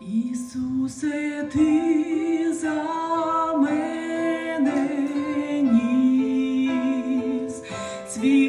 Ісусе, ти за мене ніс, свій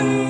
you.